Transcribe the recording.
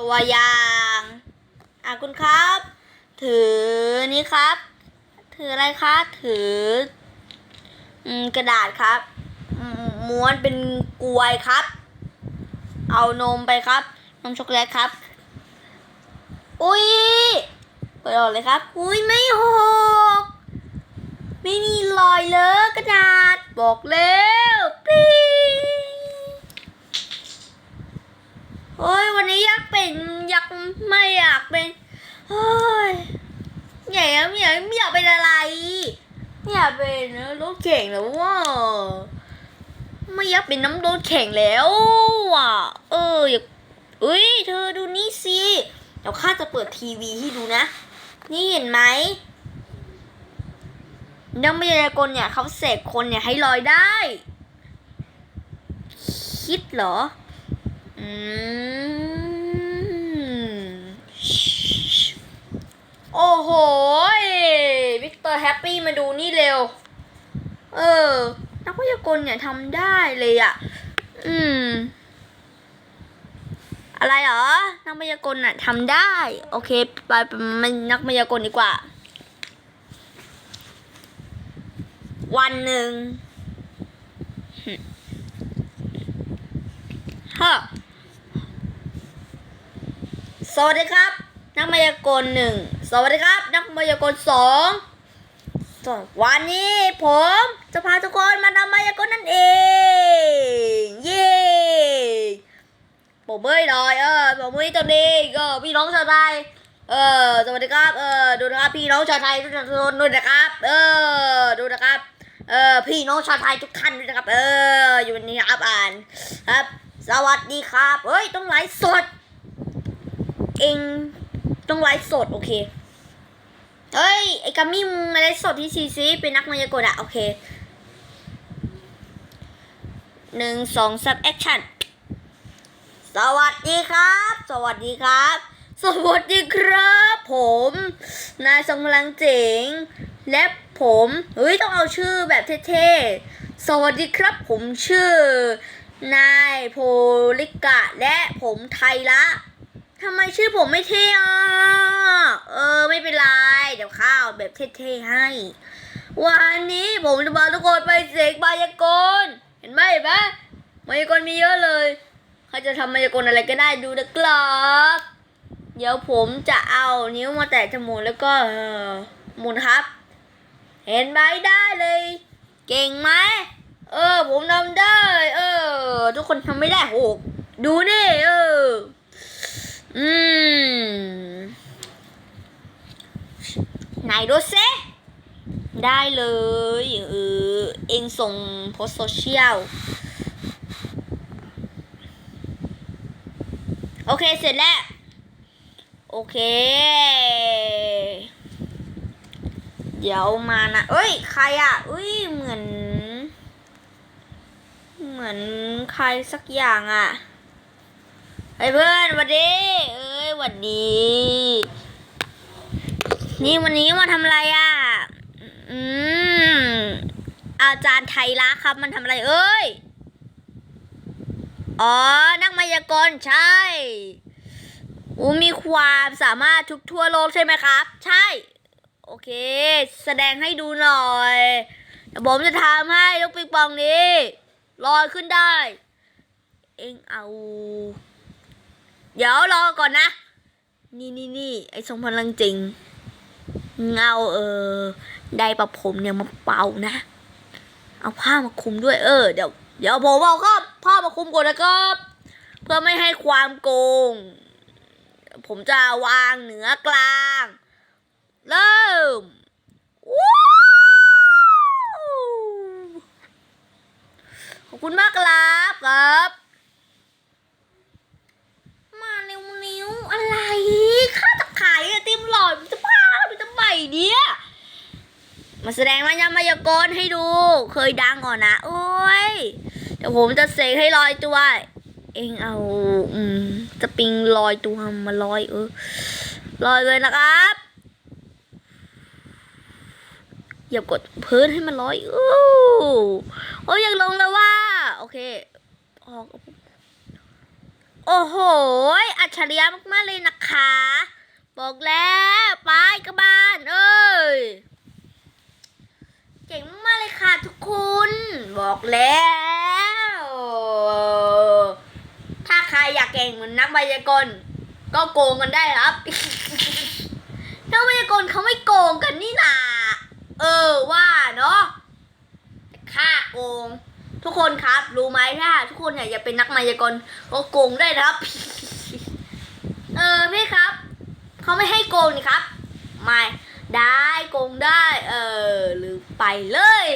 ตัวอย่างอะคุณครับ ถือนี่ครับ ถืออะไรคะถือกระดาษครับ ม้วนเป็นกลวยครับ เอานมไปครับ นมช็อกโกแลตครับ อุ้ยเปิดออกเลยครับ อุ้ยไม่หก ไม่มีรอยเลอะกระดาษบอกแล้วปี โอ้ยวันนี้อยากเป็นอยากไม่อยากเป็นเฮ้ยใหญ่อะไม่อยากไม่อยากเป็นอะไรไม่อยากเป็นรถแข่งแล้วว่าไม่อยากเป็นน้ำรถแข่งแล้วอะเอออยากเอ้ยเธอดูนี่สิเดี๋ยวข้าจะเปิดทีวีให้ดูนะ นี่เห็นไหมนักมายากลเนี่ยเขาเสกคนเนี่ยให้ลอยได้ คิดเหรอ โอ้โห วิกเตอร์แฮปปี้มาดูนี่เร็ว เออ นักมายากลเนี่ยทำได้เลยอะ่ะ อืม อะไรเหรอ นักมายากลน่ะทำได้ โอเค ไปไปมันนักมายากลดีกว่า วันหนึ่งฮะ วัสดีครับ นักมายากลหนึ่งสวัสดีครับ นักมายากลสองสองวันนี้ผมจะพาทุกคนมาทำมายากลนั่นเอง เย้ผมเบ้ยหน่อยเออผมมือตัวนี้ก็พี่น้องชาวไทยเออสวัสดีครับเออดูนะครับพี่น้องชาวไทยทุกท่านด้วยนะครับ เออดูนะครับเออพี่น้องชาวไทยทุกท่านด้วยนะครับ เอออยู่วันนี้ครับอ่านครับ สวัสดีครับเฮ้ยต้องไลฟ์สด เองต้องไลฟ์สดโอเค เฮ้ย ไอ้กัมมี่มึงมาไลฟ์สดที่ซีซีเป็นนักมายากลอะโอเคหนึ่งสองสับแอคชั่นสวัสดีครับ สวัสดีครับ สวัสดีครับ ผม นายทรงพลังเจ๋ง และผมเฮ้ยต้องเอาชื่อแบบเท่ๆ สวัสดีครับ ผมชื่อ นายโพลิกะและผมไทยละ ทำไมชื่อผมไม่เท่อะ เออไม่เป็นไร เดี๋ยวข้าวแบบเท่ๆให้ วันนี้ผมจะพาทุกคนไปเสกมายากล เห็นไหมเห็นไหมมายากลมีเยอะเลยใครจะทำมายากลอะไรก็ได้ดูนะครับ เดี๋ยวผมจะเอานิ้วมาแตะจมูกแล้วก็หมุนครับ เห็นไหมได้เลย เก่งไหมเออ ผมทำได้ เออ ทุกคนทำไม่ได้โหดูนี่เออ อืมไหนดูซิได้เลยเออเองส่งโพสโซเชียล โอเค เสร็จแล้ว โอเค เดี๋ยวมานะ เอ้ย ใครอะเอ้ย เหมือน เหมือนใครสักอย่างอะ เฮ้ยเพื่อนหวัดดี เอ้ยหวัดดี นี่วันนี้มาทำอะไรอะ อืม อาจารย์ไทยละครับ มันทำอะไรเอ้ย อ๋อ นักมายากลใช่อูมีความสามารถทุกทั่วโลกใช่ไหมครับ ใช่ โอเค แสดงให้ดูหน่อยเดี๋ยวผมจะทำให้ลูกปิงปองนี้ลอยขึ้นได้ เองเอา เดี๋ยวรอก่อนนะ นี่นี่นี่ไอ้ทรงพลังจริง เงาเออได้ประผมเนี่ยมาเป่านะ เอาผ้ามาคุมด้วยเออเดี๋ยวเดี๋ยวผมเอาครับผ้ามาคุมก่อนนะครับ เพื่อไม่ให้ความโกง ผมจะวางเหนือกลาง เริ่มว้าวขอบคุณมากครับครับ มาเร็วๆอะไรข้าจะขายไอติมหลอดมันจะบ้ามันจะใหม่ เดียมาแสดงมายามายากลให้ดู เคยดังก่อนนะ โอ้ยเดี๋ยวผมจะเสกให้ลอยตัว เองเอา อืมสปริงลอยตัวมาลอยเออลอยเลยนะครับอย่ากดพื้นให้มันลอยอู้โอ้ยอยากลงแล้วว่า โอเคออกโอ้โห อัจฉริยะมากๆเลยนะคะ บอกแล้วไปกระบาลเอ้ยเก่งมากเลยค่ะทุกคน บอกแล้ว ถ้าใครอยากเก่งเหมือนนักไวยากรณ์ก็โกงกันได้ครับนักไวยากรณ์เขาไม่โกงกันนี่นาเออว่าเนาะแต่าโกง ทุกคนครับ รู้ไหมถ้า ทุกคนเนี่ยากเป็นนักมายากลก็โกงได้นะครับ เออพี่ครับ เขาไม่ให้โกงนี่ครับ ไม่ได้โกงได้ เออหรือไปเลย